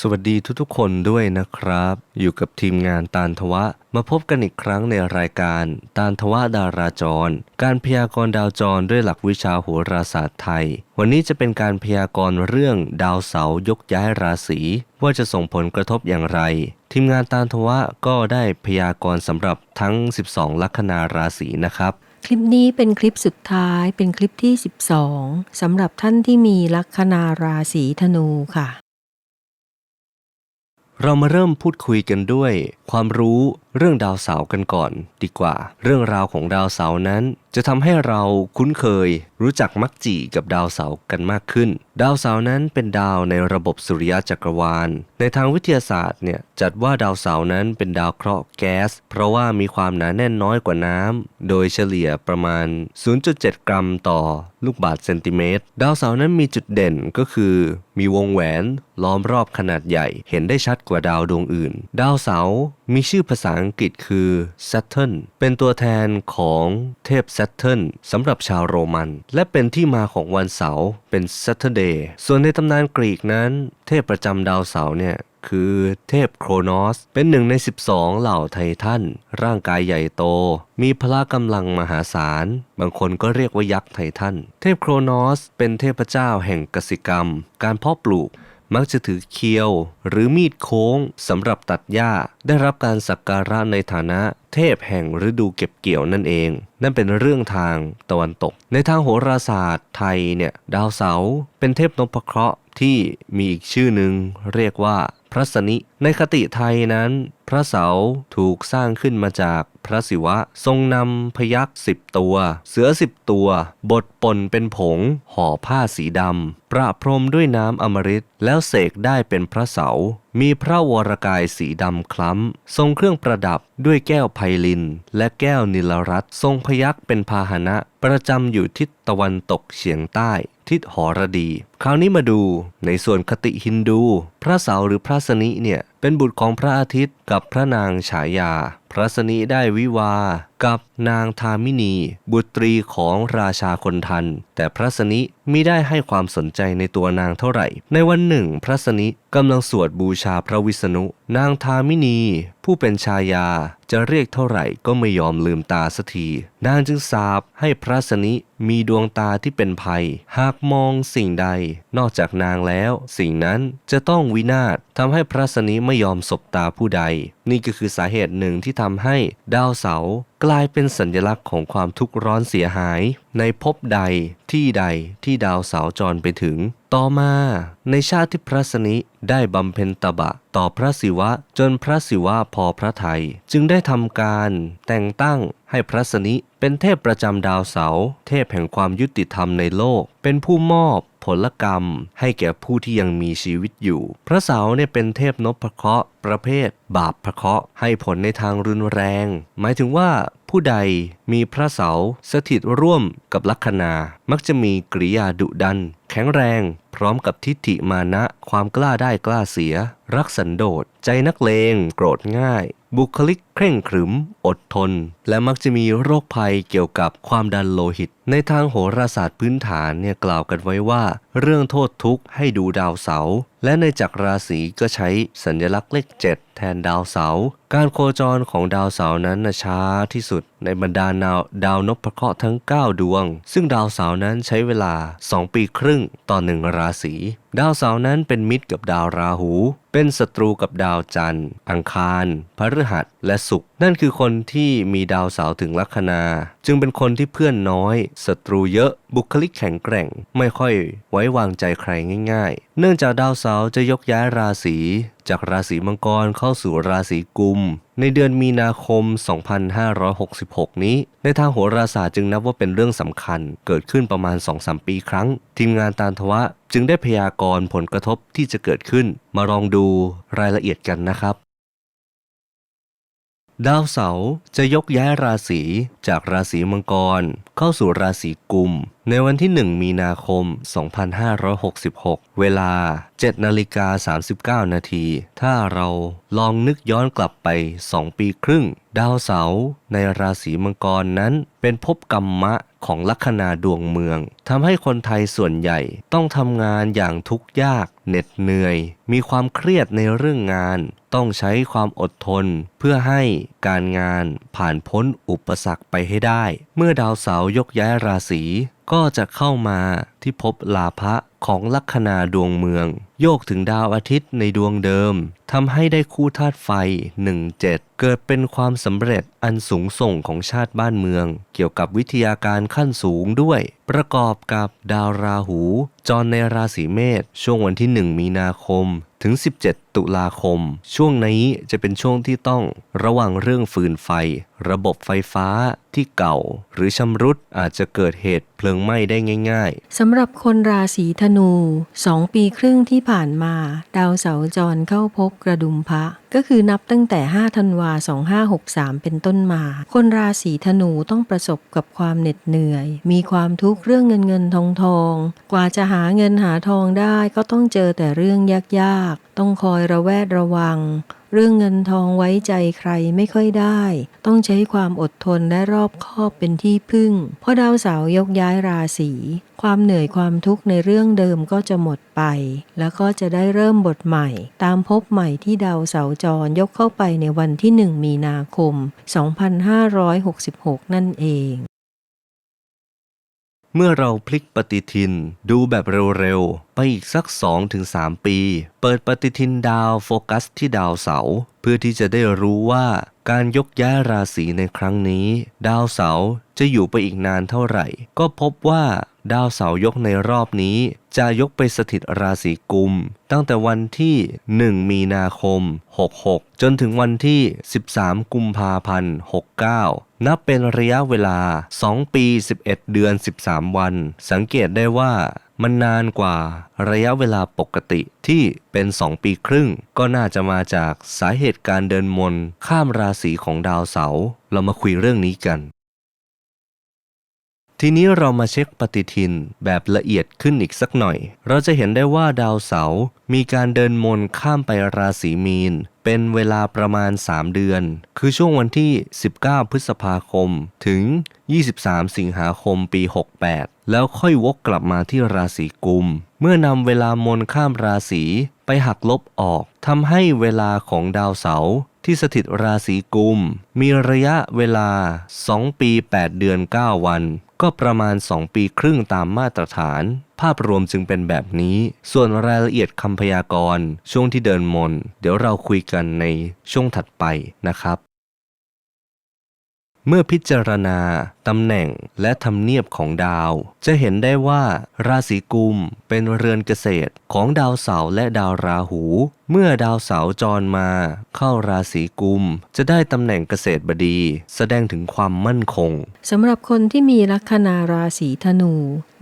สวัสดีทุกๆคนด้วยนะครับ อยู่กับทีมงานตาลทวะ มาพบกันอีกครั้งในรายการตาลทวะดาราจร การพยากรณ์ดาวจรด้วยหลักวิชาโหราศาสตร์ไทย วันนี้จะเป็นการพยากรณ์เรื่องดาวเสาร์ยกย้ายราศีว่าจะส่งผลกระทบอย่างไร ทีมงานตาลทวะก็ได้พยากรณ์สำหรับทั้ง 12 ลัคนาราศีนะครับคลิปนี้เป็นคลิปสุดท้ายเป็นคลิปที่ 12สำหรับท่านที่มีลัคนาราศีธนูค่ะ เรามาเริ่มพูดคุยกันด้วย ความรู้ เรื่องดาวเสาร์กันก่อนดีกว่า เรื่องราวของดาวเสาร์นั้น จะทำให้เราคุ้นเคย รู้จักมักจีกับดาวเสาร์กันมากขึ้น ดาวเสาร์นั้นเป็นดาวในระบบสุริยะจักรวาล ในทางวิทยาศาสตร์เนี่ยจัดว่าดาวเสาร์นั้นเป็นดาวเคราะห์แก๊ส เพราะว่ามีความหนาแน่นน้อยกว่าน้ำโดยเฉลี่ยประมาณ 0.7 กรัมต่อลูกบาศก์เซนติเมตร ดาวเสาร์นั้นมีจุดเด่นก็คือ มีวงแหวนล้อมรอบขนาดใหญ่ เห็นได้ชัดกว่าดาวดวงอื่น ดาวเสาร์มีชื่อภาษาอังกฤษคือ Saturn เป็นตัวแทนของเทพ Saturn สำหรับชาวโรมัน และเป็นที่มาของวันเสาร์เป็น Saturday ส่วนในตำนานกรีกนั้น เทพประจำดาวเสาร์เนี่ยคือเทพโครนอส เป็นหนึ่งใน 12 เหล่าไททัน ร่างกายใหญ่โต มีพละกำลังมหาศาล บางคนก็เรียกว่ายักษ์ไททัน เทพโครนอส เป็นเทพเจ้าแห่งกสิกรรม การเพาะปลูก มักจะถือเคียวหรือมีดโค้งสำหรับตัดหญ้า ได้รับการสักการะในฐานะเทพแห่งฤดูเก็บเกี่ยวนั่นเอง นั่นเป็นเรื่องทางตะวันตก ในทางโหราศาสตร์ไทยเนี่ยดาวเสาร์เป็นเทพนพเคราะห์ที่มีอีกชื่อหนึ่งเรียกว่า พระสนิ ในคติไทยนั้น พระเสาถูกสร้างขึ้นมาจากพระศิวะ ทรงนำพยักษ์สิบตัว เสือสิบตัว บดปนเป็นผง ห่อผ้าสีดำประพรมด้วยน้ำอมฤตแล้วเสกได้เป็นพระเสา มีพระวรกายสีดำคล้ำ ทรงเครื่องประดับด้วยแก้วไพลิน และแก้วนิลรัตทรงพยักเป็นพาหนะ ประจำอยู่ทิศตะวันตกเฉียงใต้ ทิศหอรดี คราวนี้มาดูในส่วนคติฮินดู พระเสาหรือพระสนิเนี่ย เป็นบุตรของพระอาทิตย์กับพระนางฉายา พระสนิได้วิวากับนางทามินี บุตรีของราชาคนทัน แต่พระสนิมิได้ให้ความสนใจในตัวนางเท่าไหร่ ในวันหนึ่ง พระสนิกำลังสวดบูชาพระวิษณุ นางทามินี ผู้เป็นชายาจะเรียกเท่าไหร่ก็ไม่ยอมลืมตาสักที นางจึงสาบให้พระสนิมีดวงตาที่เป็นภัย หากมองสิ่งใด นอกจากนางแล้ว สิ่งนั้นจะต้องวินาศทำให้พระสนิไม่ยอมสบตาผู้ใด นี่ก็คือสาเหตุหนึ่งที่ทำให้ดาวเสาร์ กลายเป็นสัญลักษณ์ของความทุกข์ร้อนเสียหาย ในภพใดที่ใดที่ดาวเสาจรไปถึง ต่อมาในชาติที่พระสนิได้บำเพ็ญตบะ ต่อพระศิวะจนพระศิวะพอพระทัยจึงได้ทำการแต่งตั้งให้พระสนิเป็นเทพประจำดาวเสา เทพแห่งความยุติธรรมในโลก เป็นผู้มอบผลกรรมให้แก่ผู้ที่ยังมีชีวิตอยู่ พระเสาเนี่ยเป็นเทพนพระเคราะห์ประเภท บาปพระเคราะห์ให้ผลในทางรุนแรง หมายถึงว่าผู้ใดมีพระเสาสถิตร่วมกับลัคนา มักจะมีกริยาดุดัน แข็งแรง พร้อมกับทิฏฐิมานะ ความกล้าได้กล้าเสีย รักสันโดษใจนักเลง โกรธง่าย บุคลิกเคร่งขรึม อดทน และมักจะมีโรคภัยเกี่ยวกับความดันโลหิต ในทางโหราศาสตร์พื้นฐานเนี่ยกล่าวกันไว้ว่า เรื่องโทษทุกข์ให้ดูดาวเสาร์และในจักรราศีก็ใช้สัญลักษณ์เลขเจ็ดแทนดาวเสาร์การโคจรของดาวเสาร์นั้นนะช้าที่สุด ในบรรดาดาวดาวนพเคราะห์ทั้ง 9 ดวง ซึ่งดาวเสาร์นั้นใช้เวลา 2 ปีครึ่งต่อหนึ่งราศีดาวเสาร์นั้นเป็นมิตรกับดาวราหู เป็นศัตรูกับดาวจันทร์ อังคาร พฤหัส และศุกร์นั่นคือคนที่มีดาวเสาร์ถึงลัคนา จึงเป็นคนที่เพื่อนน้อยศัตรูเยอะ บุคลิกแข็งแกร่ง ไม่ค่อยไว้วางใจใครง่าย ๆ เนื่องจากดาวเสาร์จะยกย้ายราศีจากราศีมังกรเข้าสู่ราศีกุม ในเดือนมีนาคม 2566 นี้ ในทางโหราศาสตร์จึงนับว่าเป็นเรื่องสำคัญ เกิดขึ้นประมาณ 2-3 ปีครั้ง ทีมงานตานทวะ จึงได้พยากรณ์ผลกระทบที่จะเกิดขึ้น มาลองดูรายละเอียดกันนะครับ ดาวเสาร์จะยกย้ายราศีจากราศีมังกร เข้าสู่ราศีกุม ในวันที่ 1 มีนาคม 2566 เวลา 7 นาฬิกา 39 นาที ถ้าเราลองนึกย้อนกลับไป 2 ปีครึ่ง ดาวเสาร์ในราศีมังกรนั้นเป็นภพกรรมะของลัคนาดวงเมืองทำให้คนไทยส่วนใหญ่ต้องทำงานอย่างทุกข์ยากเหน็ดเหนื่อย มีความเครียดในเรื่องงาน ต้องใช้ความอดทน เพื่อให้การงานผ่านพ้นอุปสรรคไปให้ได้ เมื่อดาวเสาร์ยกย้ายราศี ก็จะเข้ามาที่ภพลาภะของลัคนาดวงเมือง โยกถึงดาวอาทิตย์ในดวงเดิมทำให้ได้คู่ธาตุไฟ 17 เกิดเป็นความสำเร็จอันสูงส่งของชาติบ้านเมือง เกี่ยวกับวิทยาการขั้นสูงด้วย ประกอบกับดาวราหู จรในราศีเมษช่วงวันที่ 1 มีนาคมถึง 17 ตุลาคม ช่วงนี้จะเป็นช่วงที่ต้องระวังเรื่องฟืนไฟ ระบบไฟฟ้าที่เก่า หรือชำรุดอาจจะเกิดเหตุเพลิงไหม้ได้ง่าย ๆสำหรับคนราศีธนูสองปีครึ่งที่ผ่านมา ดาวเสาร์จรเข้าพบกระดุมพระก็คือนับตั้งแต่ 5 ธันวา 2563 เป็นต้นมา คนราศีธนูต้องประสบกับความเหน็ดเหนื่อย มีความทุกข์เรื่องเงินเงินทองทอง กว่าจะหาเงินหาทองได้ก็ต้องเจอแต่เรื่องยาก ต้องคอยระแวดระวัง เรื่องเงินทองไว้ใจใครไม่ค่อยได้ ต้องใช้ความอดทนและรอบคอบเป็นที่พึ่ง เพราะดาวเสาร์ยกย้ายราศี ความเหนื่อยความทุกข์ในเรื่องเดิมก็จะหมดไป แล้วก็จะได้เริ่มบทใหม่ ตามภพใหม่ที่ดาวเสาร์จรยกเข้าไปในวันที่ 1 มีนาคม 2566 นั่นเอง เมื่อเราพลิกปฏิทินดูแบบเร็วๆ ไปอีกสัก 2-3 ปี เปิดปฏิทินดาวโฟกัสที่ดาวเสาร์เพื่อที่จะได้รู้ว่าการยกย้ายราศีในครั้งนี้ ดาวเสาร์จะอยู่ไปอีกนานเท่าไหร่ ก็พบว่าดาวเสาร์ยกในรอบนี้ จะยกไปสถิตราศีกุม ตั้งแต่วันที่ 1 มีนาคม 66 จนถึงวันที่ 13 กุมภาพันธ์ 69 นับเป็นระยะเวลา 2 ปี 11 เดือน 13 วัน สังเกตได้ว่ามันนานกว่าระยะเวลาปกติที่เป็น 2 ปีครึ่ง ก็น่าจะมาจากสาเหตุการเดินมนข้ามราศีของดาวเสาร์เรามาคุยเรื่องนี้กัน ทีนี้เรามาเช็คปฏิทินแบบละเอียดขึ้นอีกสักหน่อย เราจะเห็นได้ว่าดาวเสาร์มีการเดินมนข้ามไปราศีมีน เป็นเวลาประมาณ 3 เดือน คือช่วงวันที่ 19 พฤษภาคม ถึง 23 สิงหาคมปี 68 แล้วค่อยวกกลับมาที่ราศีกุม เมื่อนำเวลามนข้ามราศีไปหักลบออกทำให้เวลาของดาวเสาร์ที่สถิตราศีกุม มีระยะเวลา 2 ปี 8 เดือน 9 วัน ก็ประมาณ 2 ปีครึ่งตามมาตรฐาน ภาพรวมจึงเป็นแบบนี้ ส่วนรายละเอียดคำพยากรณ์ช่วงที่เดินมน เดี๋ยวเราคุยกันในช่วงถัดไปนะครับ เมื่อพิจารณา ตำแหน่งและทำเนียบของดาว จะเห็นได้ว่า ราศีกุมเป็นเรือนเกษตรของดาวเสาร์และดาวราหู เมื่อดาวเสาร์จรมา เข้าราศีกุม จะได้ตำแหน่งเกษตรบดี แสดงถึงความมั่นคงสำหรับคนที่มีลัคนาราศีธนู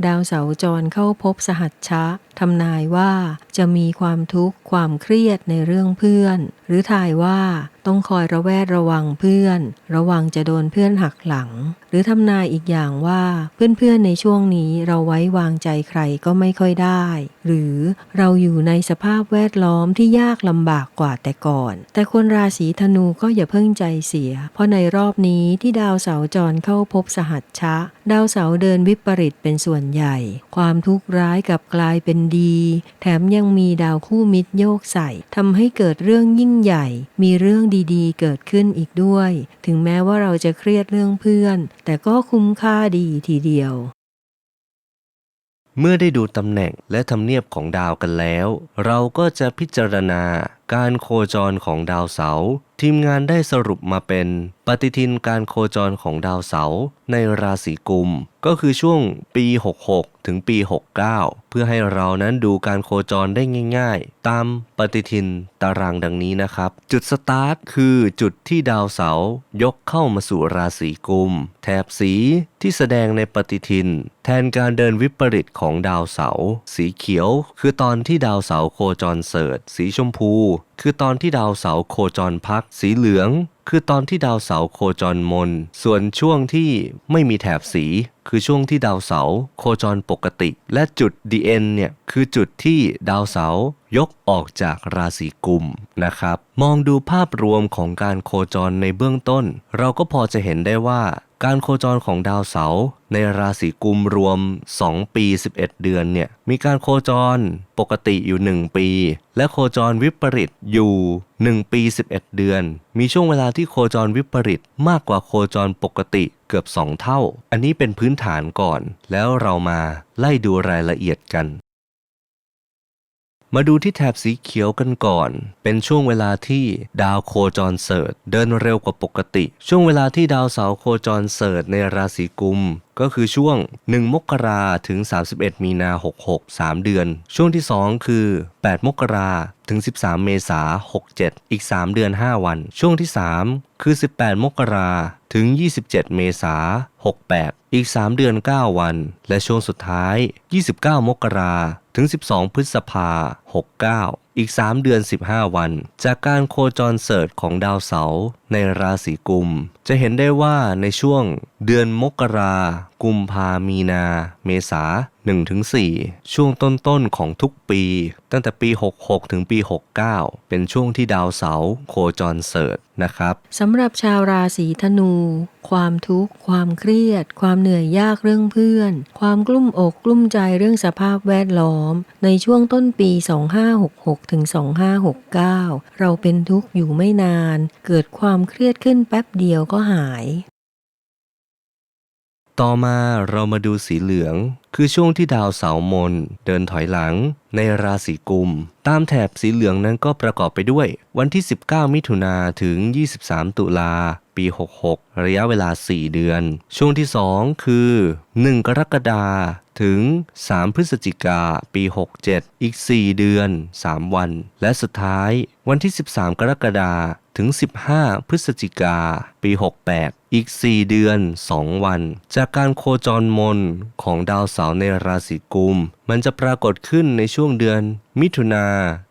ดาวเสาร์จรเข้าพบสหัชชะทำนายว่าจะมีความทุกข์ความเครียดในเรื่องเพื่อน หรือทายว่าต้องคอยระแวดระวังเพื่อน ระวังจะโดนเพื่อนหักหลัง หรือำนายอีกอย่างว่าเพื่อนๆในช่วงนี้เราไว้วางใจใครก็ไม่ค่อยได้ หรือเราอยู่ในสภาพแวดล้อมที่ยากลำบากกว่าแต่ก่อน แต่คนราศีธนูก็อย่าเพิ่งใจเสีย เพราะในรอบนี้ที่ดาวเสาร์จรเข้าพบสหัชชะดาวเสาร์เดินวิปริตเป็นส่วนใหญ่ ความทุกข์ร้ายกลับกลายเป็นดี แถมยังมีดาวคู่มิตรโยกใส่ทำให้เกิดเรื่องยิ่งใหญ่ มีเรื่องดีๆ เกิดขึ้นอีกด้วย ถึงแม้ว่าเราจะเครียดเรื่องเพื่อน แต่ก็คุ้มค่าดีทีเดียวเมื่อได้ดูตำแหน่งและทำเนียบของดาวกันแล้ว เราก็จะพิจารณา การโคจรของดาวเสาร์ทีมงานได้สรุปมาเป็น ปฏิทินการโคจรของดาวเสาร์ในราศีกุม ก็คือช่วงปี 66 ถึงปี 69 เพื่อให้เรานั้นดูการโคจรได้ง่าย ๆ ตามปฏิทินตารางดังนี้นะครับ จุดสตาร์ทคือจุดที่ดาวเสาร์ยกเข้ามาสู่ราศีกุม แถบสีที่แสดงในปฏิทิน แทนการเดินวิปริตของดาวเสาร์สีเขียว คือตอนที่ดาวเสาร์โคจรเสริฐสีชมพูคือตอนที่ดาวเสาร์โคจรพักสีเหลือง คือตอนที่ดาวเสาร์โคจรมน ส่วนช่วงที่ไม่มีแถบสี คือช่วงที่ดาวเสาร์โคจรปกติ และจุด DN เนี่ยคือจุดที่ดาวเสาร์ยกออกจากราศีกุมนะครับ มองดูภาพรวมของการโคจรในเบื้องต้น เราก็พอจะเห็นได้ว่า การโคจรของดาวเสาร์ในราศีกุมรวม 2 ปี 11 เดือนเนี่ยมีการโคจรปกติอยู่ 1 ปี และโคจรวิปริตอยู่ 1 ปี 11 เดือน มีช่วงเวลาที่โคจรวิปริตมากกว่าโคจรปกติเกือบ 2 เท่า อันนี้เป็นพื้นฐานก่อน แล้วเรามาไล่ดูรายละเอียดกัน มาดูที่แถบสีเขียวกันก่อน เป็นช่วงเวลาที่ดาวโคจรเสิร์ชเดินเร็วกว่าปกติ ช่วงเวลาที่ดาวเสาร์โคจรเสิร์ชในราศีกุมก็คือช่วง 1 มกราถึง 31 มีนา 66 3 เดือน ช่วงที่ 2 คือ 8 มกราถึง 13 เมษา67 อีก 3 เดือน 5 วัน ช่วงที่ 3 คือ 18 มกราถึง 27 เมษา68 อีก 3 เดือน 9 วัน และช่วงสุดท้าย 29 มกราถึง 12 พฤษภา69 อีก 3 เดือน 15 วัน จากการโคจรเสิร์ชของดาวเสาร์ในราศีกุม จะเห็นได้ว่าในช่วงเดือนมกรา กุมภามีนา เมษา1-4 ช่วงต้นๆของทุกปี ตั้งแต่ปี 66 ถึงปี 69 เป็นช่วงที่ดาวเสาร์โคจรเสิร์ชนะครับสำหรับชาวราศีธนู ความทุกข์ ความเครียด ความเหนื่อยยากเรื่องเพื่อน ความกลุ้มอกกลุ้มใจเรื่องสภาพแวดล้อม ในช่วงต้นปี 2566 ถึง 2569 เราเป็นทุกข์อยู่ไม่นาน เกิดความเครียดขึ้นแป๊บเดียวก็หาย ต่อมาเรามาดูสีเหลือง คือช่วงที่ดาวเสาร์มนเดินถอยหลังในราศีกุม ตามแถบสีเหลืองนั้นก็ประกอบไปด้วย วันที่ 19 มิถุนาถึง 23 ตุลา ปี 66 ระยะเวลา 4 เดือน ช่วงที่ 2 คือ 1 กรกฎาถึง 3 พฤศจิกา ปี 67 อีก 4 เดือน 3 วัน และสุดท้าย วันที่ 13 กรกฎาถึง 15 พฤศจิกา ปี 68 อีก 4 เดือน 2 วัน จากการโคจรมนของดาวเสาร์ในราศีกุม มันจะปรากฏขึ้นในช่วงเดือน มิถุนา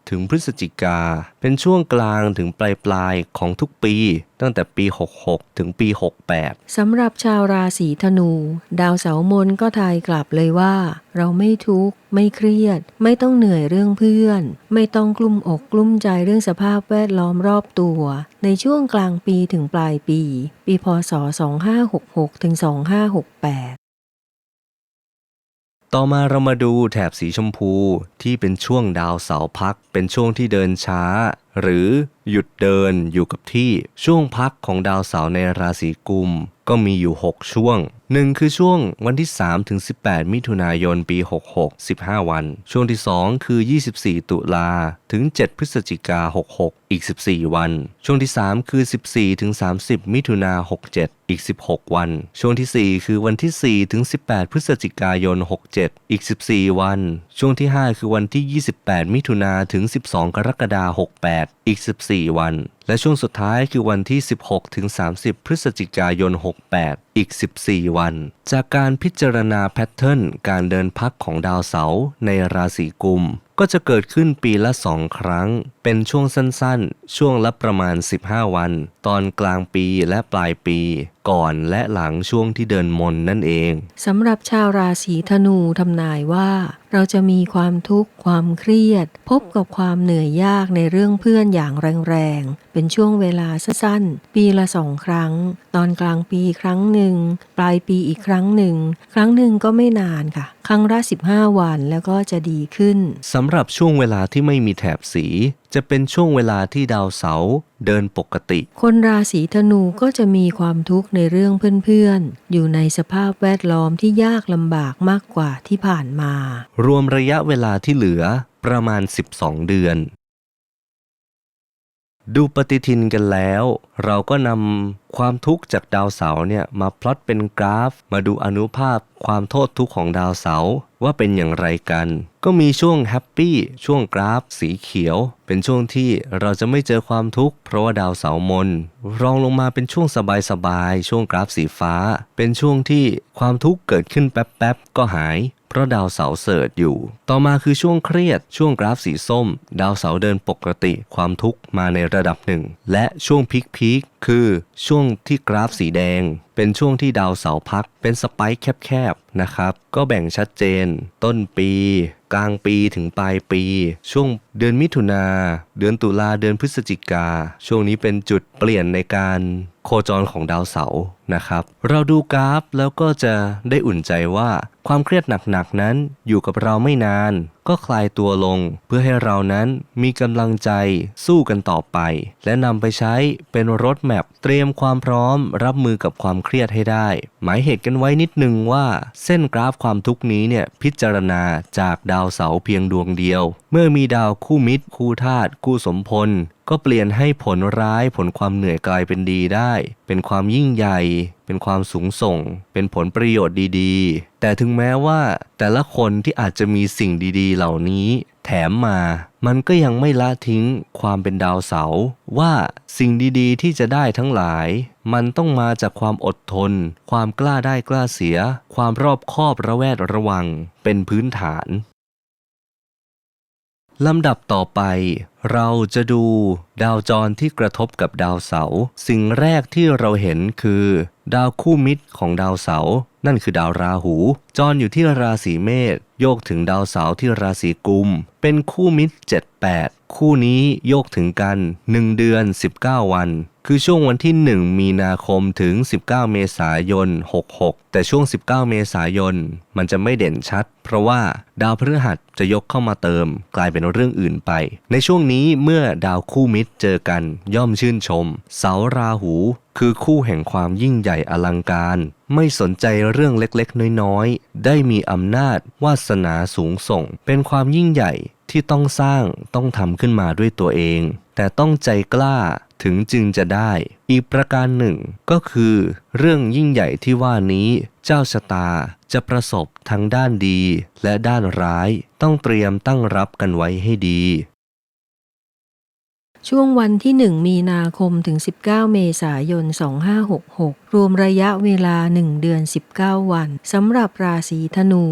ถึงพฤศจิกา เป็นช่วงกลางถึงปลายปลายของทุกปี ตั้งแต่ปี 66 ถึงปี 68 สำหรับชาวราศีธนู ดาวเสาร์มนก็ทายกลับเลยว่า เราไม่ทุกข์ ไม่เครียด ไม่ต้องเหนื่อยเรื่องเพื่อน ไม่ต้องกลุ้มอกกลุ้มใจเรื่องสภาพแวดล้อมรอบตัว ในช่วงกลางปีถึงปลายปี ปีพศ 2566 ถึง 2568 ต่อมาเรามาดูแถบสีชมพูที่เป็นช่วงดาวเสาร์พัก เป็นช่วงที่เดินช้า หรือหยุดเดินอยู่กับที่ช่วงพักของดาวเสาร์ในราศีกุม ก็มีอยู่ 6 ช่วง 1คือช่วงวันที่ 3 ถึง 18 มิถุนายนปี 66 15 วัน ช่วงที่ 2 คือ 24 ตุลาถึง 7 พฤศจิกา 66 อีก 14 วัน ช่วงที่ 3 คือ 14 ถึง 30 มิถุนา 67 อีก 16 วัน ช่วงทีสี่ 4 คือวันที่ 4 ถึง 18 พฤศจิกายน 67 อีก 14 วัน ช่วงที่ 5 คือวันที่ 28 มิถุนาถึง 12 กรกฎาคม 68 อีก 14 วัน และช่วงสุดท้ายคือวันที่ 16 ถึง 30 พฤศจิกายน 68 อีก 14 วันจากการพิจารณาแพทเทิร์นการเดินพักของดาวเสาร์ในราศีกุม ก็จะเกิดขึ้นปีละสองครั้ง เป็นช่วงสั้นๆ ช่วงละประมาณ 15 วัน ตอนกลางปีและปลายปี ก่อนและหลังช่วงที่เดินมนนั่นเองสำหรับชาวราศีธนูทำนายว่า เราจะมีความทุกข์ความเครียด พบกับความเหนื่อยยากในเรื่องเพื่อนอย่างแรงๆ เป็นช่วงเวลาสั้นๆ ปีละสองครั้ง ตอนกลางปีครั้งหนึ่ง ปลายปีอีกครั้งหนึ่ง ครั้งหนึ่งก็ไม่นานค่ะครั้งละ15 วันแล้วก็จะดีขึ้นสำหรับช่วงเวลาที่ไม่มีแถบสี จะเป็นช่วงเวลาที่ดาวเสาร์เดินปกติ คนราศีธนูก็จะมีความทุกข์ในเรื่องเพื่อนๆ อยู่ในสภาพแวดล้อมที่ยากลำบากมากกว่าที่ผ่านมา รวมระยะเวลาที่เหลือประมาณ 12 เดือน ดูปฏิทินกันแล้ว เราก็นำความทุกข์จากดาวเสาร์เนี่ยมาพลอตเป็นกราฟ มาดูอนุภาพความโทษทุกข์ของดาวเสาร์ว่าเป็นอย่างไรกัน ก็มีช่วงแฮปปี้ช่วงกราฟสีเขียว เป็นช่วงที่เราจะไม่เจอความทุกข์เพราะว่าดาวเสาร์มน รองลงมาเป็นช่วงสบายๆช่วงกราฟสีฟ้า เป็นช่วงที่ความทุกข์เกิดขึ้นแป๊บๆก็หายเพราะดาวเสาเสิร์ชอยู่ ต่อมาคือช่วงเครียด ช่วงกราฟสีส้ม ดาวเสาเดินปกติ ความทุกข์มาในระดับหนึ่ง และช่วงพีคพีคคือช่วงที่กราฟสีแดง เป็นช่วงที่ดาวเสาพัก เป็นสไปค์แคบๆนะครับ ก็แบ่งชัดเจน ต้นปีกลางปีถึงปลายปี ช่วงเดือนมิถุนา เดือนตุลา เดือนพฤศจิกา ช่วงนี้เป็นจุดเปลี่ยนในการโคจรของดาวเสาร์นะครับ เราดูกราฟแล้วก็จะได้อุ่นใจว่าความเครียดหนักๆนั้นอยู่กับเราไม่นาน ก็คลายตัวลง เพื่อให้เรานั้นมีกำลังใจสู้กันต่อไป และนำไปใช้เป็นรถแมพเตรียมความพร้อมรับมือกับความเครียดให้ได้ หมายเหตุกันไว้นิดนึงว่า เส้นกราฟความทุกข์นี้เนี่ยพิจารณาจากดาวเสาร์เพียงดวงเดียว เมื่อมีดาวคู่มิตร คู่ธาตุคู่สมพล ก็เปลี่ยนให้ผลร้ายผลความเหนื่อยกลายเป็นดีได้ เป็นความยิ่งใหญ่ เป็นความสูงส่ง เป็นผลประโยชน์ดีๆ แต่ถึงแม้ว่าแต่ละคนที่อาจจะมีสิ่งดีๆ เหล่านี้ แถมมา มันก็ยังไม่ละทิ้งความเป็นดาวเสาว่าสิ่งดีๆ ที่จะได้ทั้งหลาย มันต้องมาจากความอดทน ความกล้าได้กล้าเสีย ความรอบคอบระแวดระวัง เป็นพื้นฐาน ลำดับต่อไป เราจะดูดาวจรที่กระทบกับดาวเสาร์สิ่งแรกที่เราเห็นคือ ดาวคู่มิตรของดาวเสาร์นั่นคือดาวราหู จรอยู่ที่ราศีเมษโยกถึงดาวเสาร์ที่ราศีกุม เป็นคู่มิตร 78 คู่นี้โยกถึงกัน 1 เดือน 19 วัน คือช่วงวันที่ 1 มีนาคมถึง 19 เมษายน 66 แต่ช่วง 19 เมษายน มันจะไม่เด่นชัด เพราะว่าดาวพฤหัสจะยกเข้ามาเติม กลายเป็นเรื่องอื่นไป ในช่วงนี้เมื่อดาวคู่มิตรเจอกันย่อมชื่นชม เสาราหู คือคู่แห่งความยิ่งใหญ่อลังการ ไม่สนใจเรื่องเล็กๆ น้อยๆ ได้มีอำนาจวาสนาสูงส่ง เป็นความยิ่งใหญ่ที่ต้องสร้างต้องทำขึ้นมาด้วยตัวเอง แต่ต้องใจกล้า ถึงจึงจะได้ อีกประการหนึ่งก็คือ เรื่องยิ่งใหญ่ที่ว่านี้ เจ้าชะตาจะประสบทั้งด้านดีและด้านร้าย ต้องเตรียมตั้งรับกันไว้ให้ดี ช่วงวันที่ 1 มีนาคมถึง 19 เมษายน 2566 รวมระยะเวลา 1 เดือน 19 วันสำหรับราศีธนู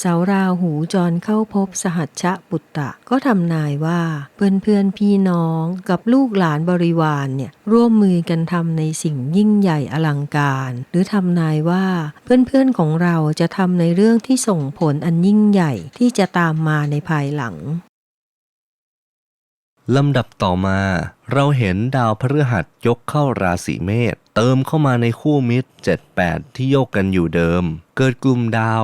เสาราหูจรเข้าพบสหัชชะปุตตะ ก็ทำนายว่า เพื่อนเพื่อนพี่น้องกับลูกหลานบริวารเนี่ยร่วมมือกันทำในสิ่งยิ่งใหญ่อลังการ หรือทำนายว่าเพื่อนเพื่อนของเราจะทำในเรื่องที่ส่งผลอันยิ่งใหญ่ที่จะตามมาในภายหลัง ลำดับต่อมา เราเห็นดาวพฤหัสยกเข้าราศีเมษเติมเข้ามาในคู่มิตร 78 ที่โยกกันอยู่เดิม เกิดกลุ่มดาว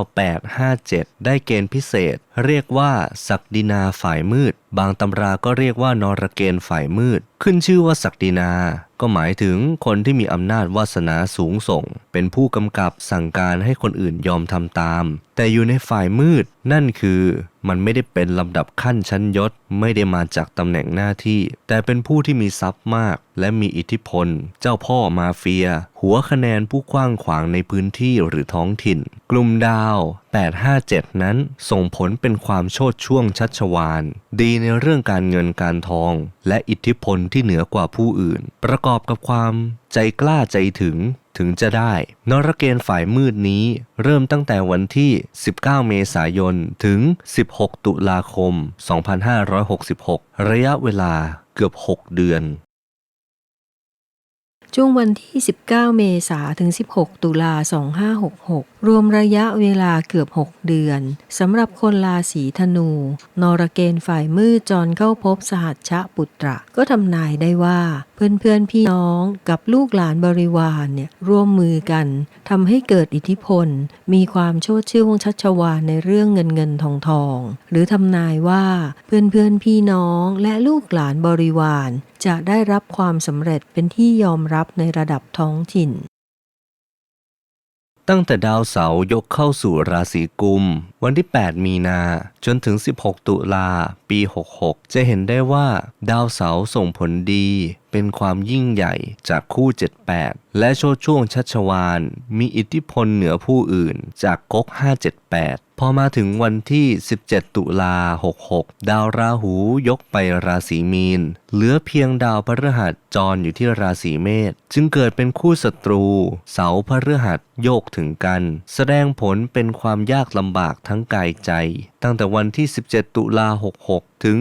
857 ได้เกณฑ์พิเศษ เรียกว่าศักดินาฝ่ายมืด บางตำราก็เรียกว่านรเกณฑ์ฝ่ายมืด ขึ้นชื่อว่าศักดินา ก็หมายถึงคนที่มีอำนาจวาสนาสูงส่ง เป็นผู้กำกับสั่งการให้คนอื่นยอมทำตาม แต่อยู่ในฝ่ายมืด นั่นคือมันไม่ได้เป็นลำดับขั้นชั้นยศ ไม่ได้มาจากตำแหน่งหน้าที่ แต่เป็นผู้ที่มีทรัพย์มาก และมีอิทธิพล เจ้าพ่อมาเฟีย หัวคะแนนผู้กว้างขวางในพื้นที่หรือท้องถิ่น กลุ่มดาว 857 นั้นส่งผลเป็นความโชดช่วงชัชวาน ดีในเรื่องการเงินการทอง และอิทธิพลที่เหนือกว่าผู้อื่น ประกอบกับความใจกล้าใจถึง ถึงจะได้ นรเกณฑ์ฝ่ายมืดนี้ เริ่มตั้งแต่วันที่ 19 เมษายน ถึง 16 ตุลาคม 2566 ระยะเวลาเกือบ 6 เดือนช่วงวันที่ 19 เมษาถึง 16 ตุลา 2566รวมระยะเวลาเกือบ 6 เดือนสำหรับคนราศีธนู นรเกณฑ์ฝ่ายมืดจรเข้าพบสหัชชะปุตระก็ทำนายได้ว่า เพื่อนเพื่อนๆพี่น้องกับลูกหลานบริวารเนี่ยร่วมมือกันทำให้เกิดอิทธิพล มีความโชดชื่นชัชวาในเรื่องเงินเงินทองทอง หรือทำนายว่าเพื่อนเพื่อนๆพี่น้องและลูกหลานบริวารจะได้รับความสำเร็จเป็นที่ยอมรับในระดับท้องถิ่น ตั้งแต่ดาวเสาร์ยกเข้าสู่ราศีกุม วันที่ 8 มีนาจนถึง 16 ตุลาปี 66 จะเห็นได้ว่า ดาวเสาร์ส่งผลดี เป็นความยิ่งใหญ่จากคู่ 78 และโชดช่วงชัชวาน มีอิทธิพลเหนือผู้อื่นจากก๊ก 578 พอมาถึงวันที่ 17 ตุลา 66 ดาวราหูยกไปราศีมีน เหลือเพียงดาวพฤหัสจรอยู่ที่ราศีเมษ จึงเกิดเป็นคู่ศัตรู เสาพฤหัสโยกถึงกัน แสดงผลเป็นความยากลำบากทั้งกายใจ ตั้งแต่วันที่ 17 ตุลา 66 ถึง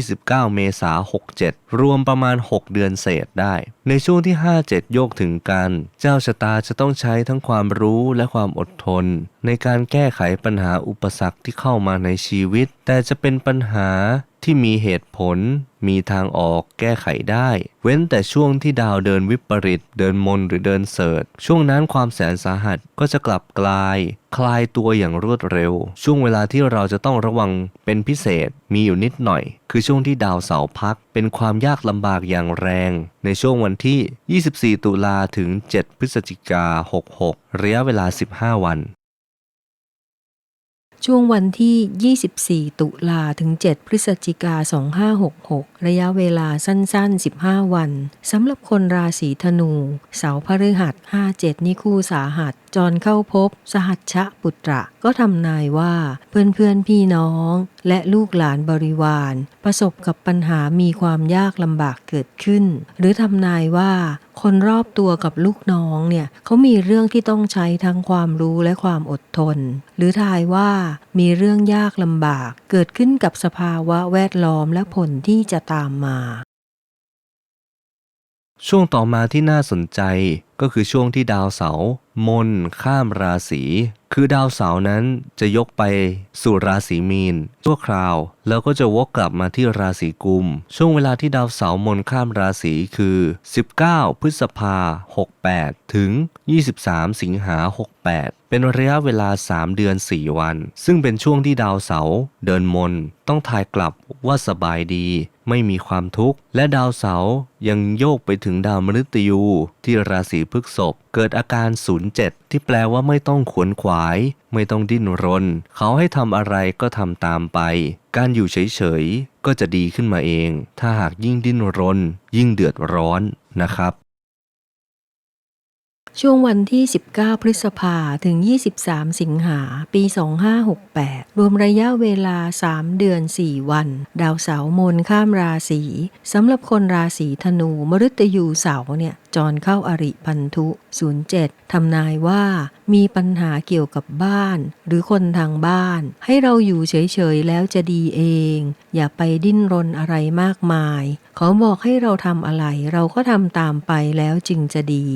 29 เมษา67 รวมประมาณ 6 เดือนเศษได้ ในช่วงที่ 57 โยกถึงกัน เจ้าชะตาจะต้องใช้ทั้งความรู้และความอดทน ในการแก้ไขปัญหาอุปสรรคที่เข้ามาในชีวิต แต่จะเป็นปัญหา ที่มีเหตุผล มีทางออกแก้ไขได้ เว้นแต่ช่วงที่ดาวเดินวิปริต เดินมนหรือเดินเสิร์ชช่วงนั้นความแสนสาหัสก็จะกลับกลาย คลายตัวอย่างรวดเร็ว ช่วงเวลาที่เราจะต้องระวังเป็นพิเศษมีอยู่นิดหน่อย คือช่วงที่ดาวเสาร์พัก เป็นความยากลำบากอย่างแรง ในช่วงวันที่ 24 ตุลาถึง 7 พฤศจิกา 66 ระยะเวลา 15 วัน ช่วงวันที่ 24 ตุลาถึง 7 พฤศจิกา 2566 ระยะเวลาสั้น ๆ 15 วัน สำหรับคนราศีธนู เสาพฤหัส 57 นิคู่สาหัส จรเข้าพบ สหัชชะปุตระ ก็ทำนายว่า เพื่อน ๆ พี่น้องและลูกหลานบริวาร ประสบกับปัญหามีความยากลำบากเกิดขึ้น หรือทำนายว่าคนรอบตัวกับลูกน้องเนี่ยเขามีเรื่องที่ต้องใช้ทั้งความรู้และความอดทน หรือทายว่ามีเรื่องยากลำบาก เกิดขึ้นกับสภาวะแวดล้อมและผลที่จะตามมา ช่วงต่อมาที่น่าสนใจ ก็คือช่วงที่ดาวเสาร์มนข้ามราศีคือดาวเสาร์นั้นจะยกไปสู่ราศีมีนชั่วคราว แล้วก็จะวกกลับมาที่ราศีกุม ช่วงเวลาที่ดาวเสาร์มนข้ามราศีคือ 19 พฤษภา 68 ถึง 23 สิงหา 68 เป็นระยะเวลา 3 เดือน 4 วัน ซึ่งเป็นช่วงที่ดาวเสาร์เดินมน ต้องทายกลับว่าสบายดี ไม่มีความทุกข์ และดาวเสาร์ยังโยกไปถึงดาวมฤตยูที่ราศีพฤษบเกิดอาการ 07 ที่แปลว่าไม่ต้องขวนขวาย ไม่ต้องดิ้นรน เขาให้ทำอะไรก็ทำตามไป การอยู่เฉยๆ ก็จะดีขึ้นมาเอง ถ้าหากยิ่งดิ้นรน ยิ่งเดือดร้อนนะครับ ช่วงวันที่ 19 พฤษภาถึง 23 สิงหา ปี 2568 รวมระยะเวลา 3 เดือน 4 วัน ดาวเสาร์มนข้ามราศีสำหรับคนราศีธนู มฤตยูเสาร์เนี่ยจรเข้าอริพันธุ 07 ทำนายว่ามีปัญหาเกี่ยวกับบ้าน หรือคนทางบ้าน ให้เราอยู่เฉยๆ แล้วจะดีเอง อย่าไปดิ้นรนอะไรมากมาย เขาบอกให้เราทำอะไร เราก็ทำตามไปแล้วจึงจะดี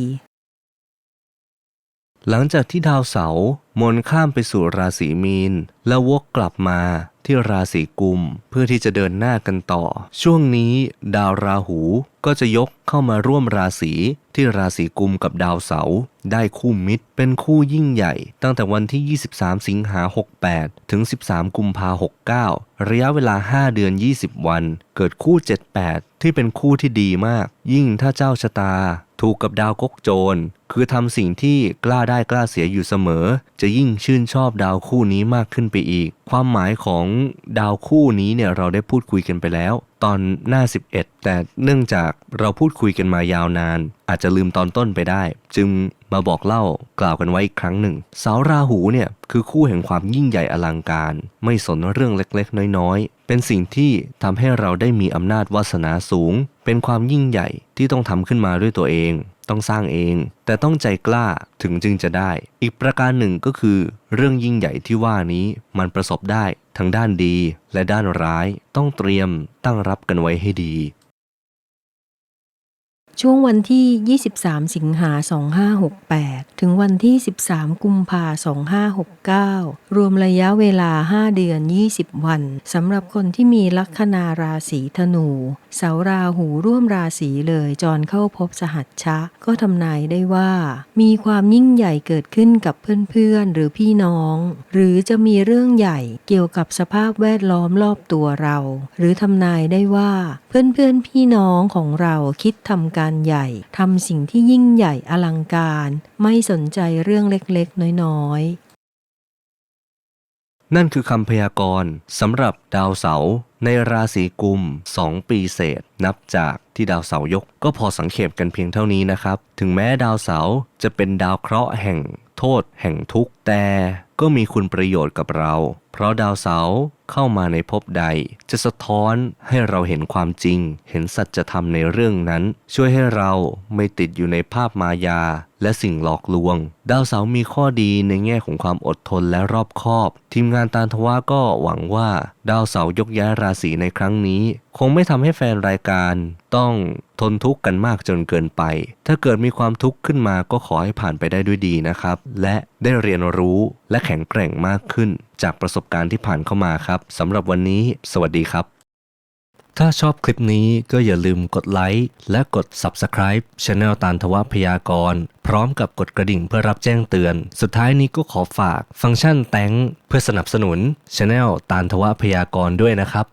หลังจากที่ดาวเสาร์มนข้ามไปสู่ราศีมีน แล้ววกกลับมาที่ราศีกุม เพื่อที่จะเดินหน้ากันต่อ ช่วงนี้ดาวราหูก็จะยกเข้ามาร่วมราศีที่ราศีกุมกับดาวเสาร์ได้คู่มิตร เป็นคู่ยิ่งใหญ่ ตั้งแต่วันที่ 23 สิงหา 68 ถึง 13 กุมภา69 ระยะเวลา 5 เดือน 20 วัน เกิดคู่ 78 ที่เป็นคู่ที่ดีมาก ยิ่งถ้าเจ้าชะตา ถูกกับดาวกกโจร คือทำสิ่งที่กล้าได้กล้าเสียอยู่เสมอ จะยิ่งชื่นชอบดาวคู่นี้มากขึ้นไปอีก ความหมายของดาวคู่นี้เนี่ยเราได้พูดคุยกันไปแล้ว ตอนหน้า 11 แต่เนื่องจากเราพูดคุยกันมายาวนาน อาจจะลืมตอนต้นไปได้ จึงมาบอกเล่ากล่าวกันไว้อีกครั้งหนึ่งเสาราหูเนี่ยคือคู่แห่งความยิ่งใหญ่อลังการ ไม่สนเรื่องเล็กๆ น้อยๆ เป็นสิ่งที่ทำให้เราได้มีอำนาจวาสนาสูง เป็นความยิ่งใหญ่ที่ต้องทำขึ้นมาด้วยตัวเอง ต้องสร้างเอง แต่ต้องใจกล้าถึงจึงจะได้ อีกประการหนึ่งก็คือ เรื่องยิ่งใหญ่ที่ว่านี้มันประสบได้ทั้งด้านดีและด้านร้าย ต้องเตรียมตั้งรับกันไว้ให้ดี ช่วงวันที่ 23 สิงหา 2568 ถึงวันที่ 13 กุมภา2569 รวมระยะเวลา 5 เดือน 20 วัน สำหรับคนที่มีลัคนาราศีธนู เสาราหูร่วมราศีเลยจรเข้าพบสหัชชะ ก็ทำนายได้ว่า มีความยิ่งใหญ่เกิดขึ้นกับเพื่อนๆ หรือพี่น้อง หรือจะมีเรื่องใหญ่เกี่ยวกับสภาพแวดล้อมรอบตัวเรา หรือทำนายได้ว่า เพื่อนๆ พี่น้องของเราคิดทำการใหญ่ทำสิ่งที่ยิ่งใหญ่อลังการ ไม่สนใจเรื่องเล็กๆ น้อยๆ นั่นคือคำพยากรณ์สำหรับดาวเสาร์ในราศีกุม 2 ปีเศษ นับจากที่ดาวเสาร์ยก ก็พอสังเขปกันเพียงเท่านี้นะครับ ถึงแม้ดาวเสาร์จะเป็นดาวเคราะห์แห่งโทษแห่งทุกข์แต่ก็มีคุณประโยชน์กับเรา เพราะดาวเสาร์เข้ามาในภพใด จะสะท้อนให้เราเห็นความจริง เห็นสัจธรรมในเรื่องนั้น ช่วยให้เราไม่ติดอยู่ในภาพมายา และสิ่งหลอกลวง ดาวเสาร์มีข้อดีในแง่ของความอดทนและรอบคอบ ทีมงานตาลทวาก็หวังว่า ดาวเสาร์ยกย้ายราศีในครั้งนี้ คงไม่ทำให้แฟนรายการต้องทนทุกข์กันมากจนเกินไป ถ้าเกิดมีความทุกข์ขึ้นมาก็ขอให้ผ่านไปได้ด้วยดีนะครับ และ ได้เรียนรู้และแข็งแกร่งมากขึ้น จากประสบการณ์ที่ผ่านเข้ามาครับสำหรับวันนี้ สวัสดีครับ ถ้าชอบคลิปนี้ก็อย่าลืมกดไลค์และกด Subscribe Channel ตานทวพยากร พร้อมกับกดกระดิ่งเพื่อรับแจ้งเตือน สุดท้ายนี้ก็ขอฝากฟังก์ชันแตงเพื่อสนับสนุน Channel ตานทวพยากรด้วยนะครับ